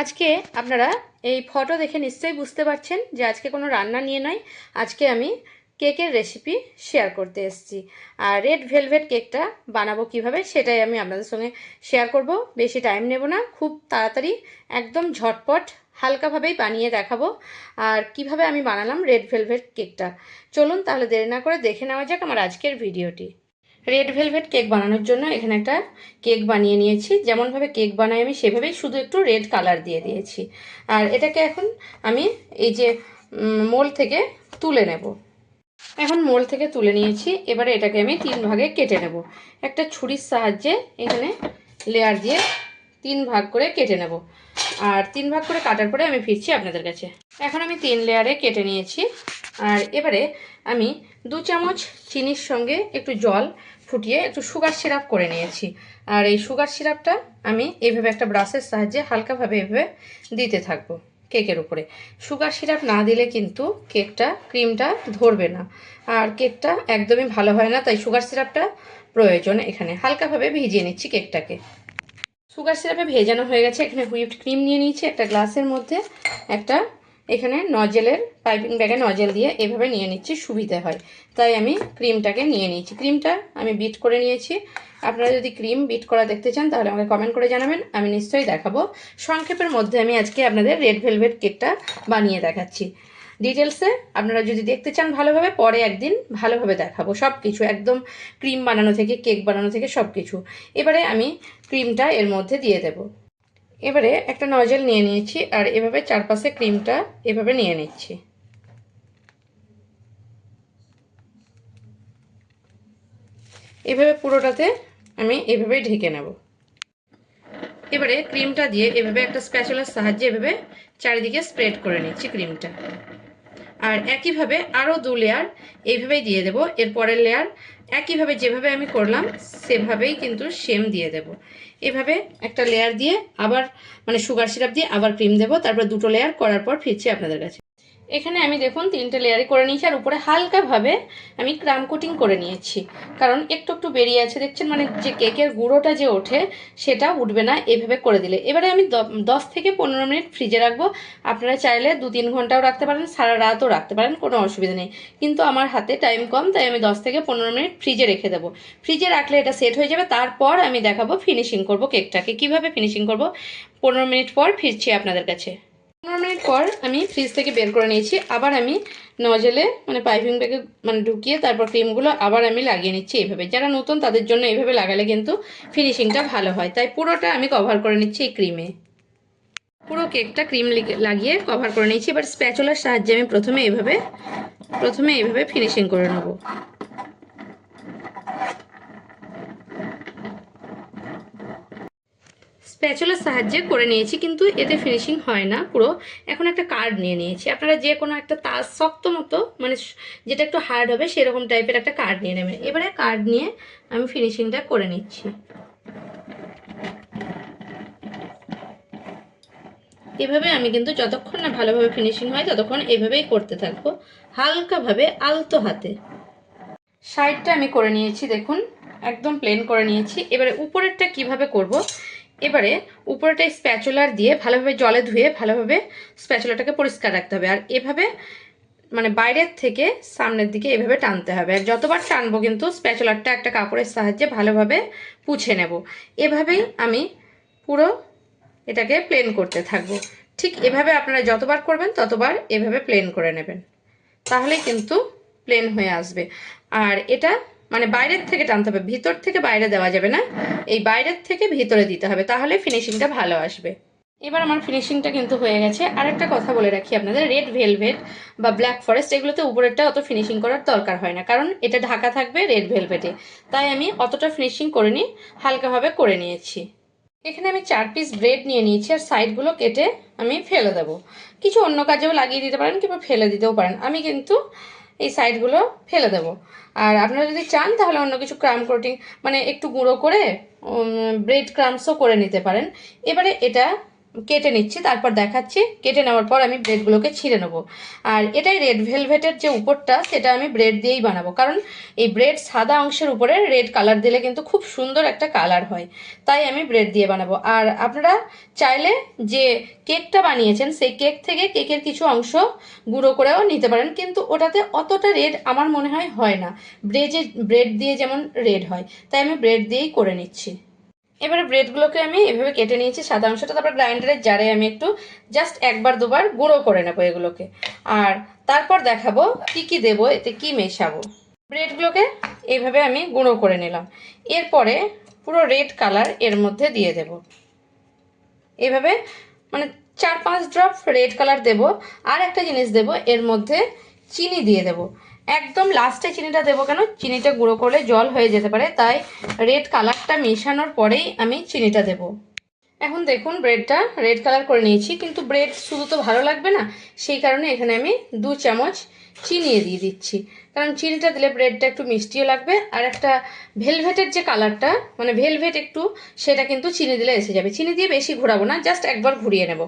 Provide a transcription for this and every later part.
আজকে আপনারা এই ফটো দেখে নিশ্চয়ই বুঝতে পারছেন যে আজকে কোনো রান্না নিয়ে নয়, আজকে আমি কেকের রেসিপি শেয়ার করতে এসেছি। আর রেড ভেলভেট কেকটা বানাবো কীভাবে সেটাই আমি আপনাদের সঙ্গে শেয়ার করব। বেশি টাইম নেব না, খুব তাড়াতাড়ি একদম ঝটপট হালকাভাবেই বানিয়ে দেখাবো। আর কীভাবে আমি বানালাম রেড ভেলভেট কেকটা চলুন তাহলে দেরি না করে দেখে নেওয়া যাক আমার আজকের ভিডিওটি রেড ভেলভেট কেক বানানোর জন্য এখানে একটা কেক বানিয়ে নিয়েছি। যেমনভাবে কেক বানাই আমি সেভাবেই শুধু একটু রেড কালার দিয়ে দিয়েছি। আর এটাকে এখন আমি এই যে মোল থেকে তুলে নেব। এখন মোল থেকে তুলে নিয়েছি। এবারে এটাকে আমি তিন ভাগে কেটে নেব। একটা ছুরির সাহায্যে এখানে লেয়ার দিয়ে তিন ভাগ করে কেটে নেব। আর তিন ভাগ করে কাটার পরে আমি ফিরছি আপনাদের কাছে। এখন আমি তিন লেয়ারে কেটে নিয়েছি। আর এবারে আমি দু চামচ চিনির সঙ্গে একটু জল ফুটিয়ে একটু সুগার সিরাপ করে নিয়েছি। আর এই সুগার সিরাপটা আমি এইভাবে একটা ব্রাশের সাহায্যে হালকাভাবে এভাবে দিতে থাকব কেকের উপরে। সুগার সিরাপ না দিলে কিন্তু কেকটা ক্রিমটা ধরবে না। আর কেকটা একদমই ভালো হয় না, তাই সুগার সিরাপটা প্রয়োজন এখানে। হালকাভাবে ভিজিয়ে নিচ্ছি কেকটাকে সুগার সিরাপে ভেজানো হয়ে গেছে। এখানে হুইপড ক্রিম নিয়ে নিয়েছি, একটা গ্লাসের মধ্যে, একটা এখানে নজেলের পাইপিং ব্যাগে নজেল দিয়ে এভাবে নিয়ে নিচ্ছি, সুবিধে হয়। তাই আমি ক্রিমটাকে নিয়ে নিয়েছি। ক্রিমটা আমি বিট করে নিয়েছি। আপনারা যদি ক্রিম বিট করা দেখতে চান, তাহলে আমাকে কমেন্ট করে জানাবেন। আমি নিশ্চয়ই দেখাবো। সংক্ষেপের মধ্যে আমি আজকে আপনাদের রেড ভেলভেট কেকটা বানিয়ে দেখাচ্ছি। ডিটেলসে আপনারা যদি দেখতে চান ভালোভাবে, পরে একদিন ভালোভাবে দেখাবো। সব কিছু একদম ক্রিম বানানো থেকে কেক বানানো থেকে সব কিছু এবারে আমি ক্রিমটা এর মধ্যে দিয়ে দেব। এবারে একটা নজেল নিয়ে নিয়েছি আর এভাবে চারপাশে ক্রিমটা এভাবে নিয়ে নিচ্ছি। এভাবে পুরোটাতে আমি এভাবেই ঢেকে নেব। এবারে ক্রিমটা দিয়ে এভাবে একটা স্প্যাচুলার সাহায্যে এভাবে চারিদিকে স্প্রেড করে নিচ্ছি ক্রিমটা। আর একইভাবে আরও দু লেয়ার এইভাবেই দিয়ে দেব। এরপরের লেয়ার একইভাবে যেভাবে আমি করলাম, সেভাবেই কিন্তু সেম দিয়ে দেব। এভাবে একটা লেয়ার দিয়ে আবার মানে সুগার সিরাপ দিয়ে আবার ক্রিম দেবো। তারপর দুটো লেয়ার করার পর ফিরছি আপনাদের কাছে। এখানে আমি দেখুন তিনটে লেয়ারই করে নিয়েছি, আর উপরে হালকাভাবে আমি ক্রাম কোটিং করে নিয়েছি। কারণ একটু একটু বেরিয়ে আছে, দেখছেন? মানে যে কেকের গুঁড়োটা যে ওঠে, সেটা উঠবে না এভাবে করে দিলে। এবারে আমি দশ থেকে পনেরো মিনিট ফ্রিজে রাখব। আপনারা চাইলে দু তিন ঘন্টাও রাখতে পারেন, সারা রাতও রাখতে পারেন, কোনো অসুবিধা নেই। কিন্তু আমার হাতে টাইম কম, তাই আমি দশ থেকে পনেরো মিনিট ফ্রিজে রেখে দেবো। ফ্রিজে রাখলে এটা সেট হয়ে যাবে। তারপর আমি দেখাবো ফিনিশিং করব কেকটাকে। কীভাবে ফিনিশিং করব? পনেরো মিনিট পর ফিরছি আপনাদের কাছে। পর আমি ফ্রিজ থেকে বের করে নিয়েছি। আবার আমি নজেলে মানে পাইপিং ব্যাগে মানে ঢুকিয়ে তারপর ক্রিমগুলো আবার আমি লাগিয়ে নিচ্ছি এইভাবে যারা নতুন তাদের জন্য এইভাবে লাগালে কিন্তু ফিনিশিংটা ভালো হয়। তাই পুরোটা আমি কভার করে নিচ্ছি এই ক্রিমে পুরো কেকটা ক্রিম লাগিয়ে কভার করে নিয়েছি। এবার স্প্যাচুলার সাহায্যে আমি প্রথমে এইভাবে প্রথমে এইভাবে ফিনিশিং করে নেব। স্প্যাচুলার সাহায্যে করে নিয়েছি, কিন্তু এতে ফিনিশিং হয় না, পুরো। এখন একটা কার্ড নিয়ে নিয়েছি। আপনারা যে কোনো একটা তাজ শক্ত মতো মানে যেটা একটু হার্ড হবে, সেরকম টাইপের একটা কার্ড নিয়ে নেবেন। এবারে কার্ড নিয়ে আমি ফিনিশিংটা করে নিচ্ছি। এভাবে আমি কিন্তু যতক্ষণ না ভালোভাবে ফিনিশিং হয়, ততক্ষণ এভাবেই করতে থাকব, হালকাভাবে আলতো হাতে। সাইডটা আমি করে নিয়েছি, দেখুন, একদম প্লেন করে নিয়েছি। এবারে উপরেরটা কীভাবে করব এবারে উপরেটাই স্প্যাচুলার দিয়ে ভালোভাবে জলে ধুয়ে ভালোভাবে স্প্যাচুলাটাকে পরিষ্কার রাখতে হবে। আর এভাবে মানে বাইরের থেকে সামনের দিকে এভাবে টানতে হবে। আর যতবার টানবো কিন্তু স্প্যাচুলারটা একটা কাপড়ের সাহায্যে ভালোভাবে পুছে নেব। এভাবেই আমি পুরো এটাকে প্লেন করতে থাকব। ঠিক এভাবে আপনারা যতবার করবেন ততবার এভাবে প্লেন করে নেবেন। তাহলে কিন্তু প্লেন হয়ে আসবে। আর এটা মানে বাইরের থেকে টানতে হবে, ভিতর থেকে বাইরে দেওয়া যাবে না। এই বাইরের থেকে ভিতরে দিতে হবে, তাহলে ফিনিশিংটা ভালো আসবে। এবার আমার ফিনিশিংটা কিন্তু হয়ে গেছে। আর একটা কথা বলে রাখি আপনাদের রেড ভেলভেট বা ব্ল্যাক ফরেস্ট এগুলোতে উপরেরটা অত ফিনিশিং করার দরকার হয় না, কারণ এটা ঢাকা থাকবে রেড ভেলভেটে তাই আমি অতটা ফিনিশিং করে নিই হালকাভাবে করে নিয়েছি। এখানে আমি চার পিস ব্রেড নিয়ে নিয়েছি, আর সাইডগুলো কেটে আমি ফেলে দেবো। কিছু অন্য কাজেও লাগিয়ে দিতে পারেন কিংবা ফেলে দিতেও পারেন। আমি কিন্তু এই সাইডগুলো ফেলে দেব। আর আপনারা যদি চান, তাহলে অন্য কিছু ক্রাম কোটিং মানে একটু গুঁড়ো করে ব্রেড ক্রামসও করে নিতে পারেন। এবারে এটা কেটে নিচ্ছি, তারপর দেখাচ্ছি। কেটে নেওয়ার পর আমি ব্রেডগুলোকে ছিঁড়ে নেব। আর এটাই রেড ভেলভেটের যে উপরটা, সেটা আমি ব্রেড দিয়েই বানাবো। কারণ এই ব্রেড সাদা অংশের উপরে রেড কালার দিলে কিন্তু খুব সুন্দর একটা কালার হয়। তাই আমি ব্রেড দিয়ে বানাবো। আর আপনারা চাইলে যে কেকটা বানিয়েছেন, সেই কেক থেকে কেকের কিছু অংশ গুঁড়ো করেও নিতে পারেন। কিন্তু ওটাতে অতটা রেড আমার মনে হয় হয় না। ব্রেজে ব্রেড দিয়ে যেমন রেড হয়, তাই আমি ব্রেড দিয়েই করে নিচ্ছি। এবারে ব্রেডগুলোকে আমি এভাবে কেটে নিয়েছি, সাদা অংশটা, তারপর গ্রাইন্ডারের জারে আমি একটু জাস্ট একবার দুবার গুঁড়ো করে নেব এগুলোকে। আর তারপর দেখাবো কি কি দেবো, এতে কি মেশাবো। ব্রেডগুলোকে এইভাবে আমি গুঁড়ো করে নিলাম। এরপরে পুরো রেড কালারের মধ্যে দিয়ে দেব। এভাবে মানে চার পাঁচ ড্রপ রেড কালার দেব। আর একটা জিনিস দেব, এর মধ্যে চিনি দিয়ে দেব। একদম লাস্টে চিনিটা দেবো কেন? চিনিটা গুঁড়ো করলে জল হয়ে যেতে পারে, তাই রেড কালারটা মেশানোর পরেই আমি চিনিটা দেব। এখন দেখুন ব্রেডটা রেড কালার করে নিয়েছি, কিন্তু ব্রেড শুধু তো ভালো লাগবে না, সেই কারণে এখানে আমি দু চামচ চিনি দিয়ে দিচ্ছি। কারণ চিনিটা দিলে ব্রেডটা একটু মিষ্টিও লাগবে, আর একটা ভেলভেটের যে কালারটা মানে ভেলভেট একটু, সেটা কিন্তু চিনি দিলে এসে যাবে। চিনি দিয়ে বেশি ঘোরাবো না জাস্ট একবার ঘুরিয়ে নেব।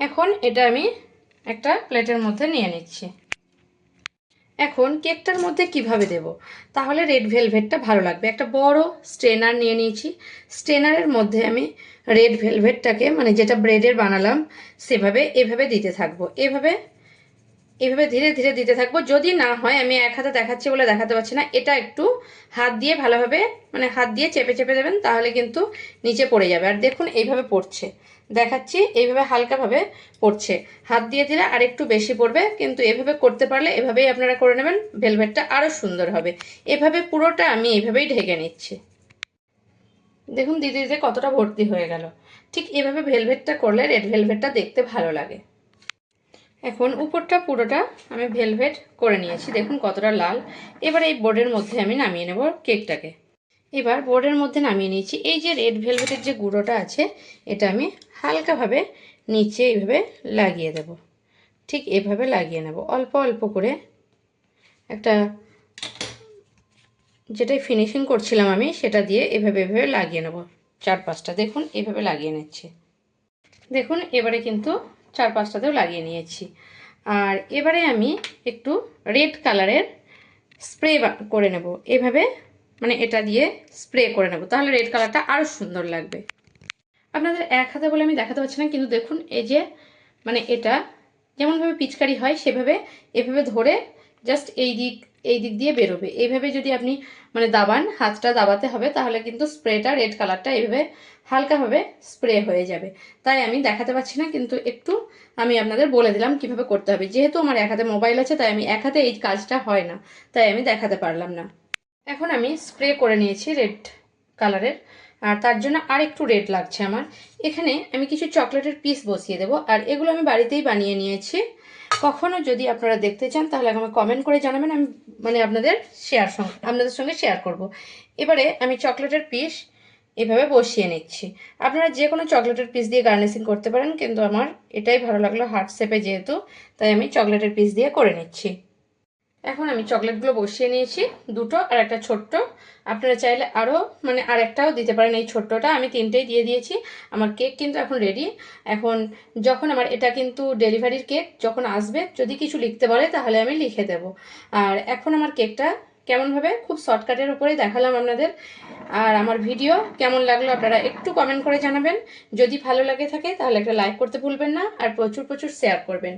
এখন এটা আমি একটা প্লেটের মধ্যে নিয়ে নিচ্ছি। এখন কেকটার মধ্যে কীভাবে দেব? তাহলে রেড ভেলভেটটা ভালো লাগবে। একটা বড় স্ট্রেনার নিয়ে নিয়েছি। স্ট্রেনারের মধ্যে আমি রেড ভেলভেটটাকে মানে যেটা ব্রেডের বানালাম, সেভাবে, এভাবে দিতে থাকব। এভাবে এভাবে ধীরে ধীরে দিতে থাকব। যদি না হয়, আমি এক হাতে দেখাচ্ছি বলে দেখাতে পারছি না, এটা একটু হাত দিয়ে ভালোভাবে মানে হাত দিয়ে চেপে চেপে দেবেন, তাহলে কিন্তু নিচে পড়ে যাবে। আর দেখুন, এইভাবে পড়ছে। দেখাচ্ছি, এইভাবে হালকাভাবে পড়ছে। হাত দিয়ে দিলে আর একটু বেশি পড়বে, কিন্তু এভাবে করতে পারলে এভাবেই আপনারা করে নেবেন, ভেলভেটটা আরও সুন্দর হবে। এভাবে পুরোটা আমি এইভাবেই ঢেকে নিচ্ছি। দেখুন, দিদি দিদি, কতটা ভর্তি হয়ে গেল। ঠিক এভাবে ভেলভেটটা করলে রেড ভেলভেটটা দেখতে ভালো লাগে। এখন উপরটা পুরোটা আমি ভেলভেট করে নিয়েছি। দেখুন কতটা লাল। এবার এই বোর্ডের মধ্যে আমি নামিয়ে নেব কেকটাকে। এবার বোর্ডের মধ্যে নামিয়ে নিয়েছি। এই যে রেড ভেলভেটের যে গুঁড়োটা আছে, এটা আমি হালকাভাবে নিচে এইভাবে লাগিয়ে দেব। ঠিক এভাবে লাগিয়ে নেব। অল্প অল্প করে একটা যেটাই ফিনিশিং করছিলাম আমি, সেটা দিয়ে এভাবে এভাবে লাগিয়ে নেব। চার পাঁচটা। দেখুন, এভাবে লাগিয়ে নিচ্ছি। দেখুন, এবারে কিন্তু চার পাঁচটাতেও লাগিয়ে নিয়েছি। আর এবারে আমি একটু রেড কালারের স্প্রে করে নেব। এভাবে মানে এটা দিয়ে স্প্রে করে নেব। তাহলে রেড কালারটা আরও সুন্দর লাগবে। আপনাদের এক হাতে বলে আমি দেখাতে পারছি না, কিন্তু দেখুন, এই যে মানে এটা যেমনভাবে পিচকারি হয়, সেভাবে এভাবে ধরে জাস্ট এই দিক এই দিক দিয়ে বেরোবে। এইভাবে যদি আপনি মানে দাবান, হাতটা দাবাতে হবে, তাহলে কিন্তু স্প্রেটা রেড কালারটা এইভাবে হালকাভাবে স্প্রে হয়ে যাবে। তাই আমি দেখাতে পাচ্ছি না, কিন্তু একটু আমি আপনাদের বলে দিলাম কীভাবে করতে হবে। যেহেতু আমার এক হাতে মোবাইল আছে, তাই আমি এক হাতে এই কাজটা হয় না, তাই আমি দেখাতে পারলাম না। এখন আমি স্প্রে করে নিয়েছি রেড কালারের। আর তার জন্য আর একটু রেড লাগছে আমার। এখানে আমি কিছু চকলেটের পিস বসিয়ে দেবো, আর এগুলো আমি বাড়িতেই বানিয়ে নিয়েছি। কখনো যদি আপনারা দেখতে চান, তাহলে আমাকে কমেন্ট করে জানাবেন, আমি মানে আপনাদের শেয়ার সঙ্গে, আপনাদের সঙ্গে শেয়ার করব। এবারে আমি চকলেটের পিস এভাবে বসিয়ে নিচ্ছি। আপনারা যে কোনো চকলেটের পিস দিয়ে গার্নিশিং করতে পারেন, কিন্তু আমার এটাই ভালো লাগল হার্ট শেপে যেহেতু, তাই আমি চকলেটের পিস দিয়ে করে নিচ্ছি। এখন আমি চকলেটগুলো বসিয়ে নিয়েছি, দুটো আর একটা ছোট্ট। আপনারা চাইলে আরও মানে আর একটাও দিতে পারেন এই ছোট্টটা। আমি তিনটেই দিয়ে দিয়েছি, আমার কেক কিন্তু এখন রেডি এখন যখন আমার, এটা কিন্তু ডেলিভারির কেক, যখন আসবে, যদি কিছু লিখতে বলে তাহলে আমি লিখে দেব। আর এখন আমার কেকটা কেমনভাবে, খুব শর্টকাটের উপরেই দেখালাম আপনাদের। আর আমার ভিডিও কেমন লাগল আপনারা একটু কমেন্ট করে জানাবেন। যদি ভালো লাগে থাকে, তাহলে একটা লাইক করতে ভুলবেন না, আর প্রচুর প্রচুর শেয়ার করবেন।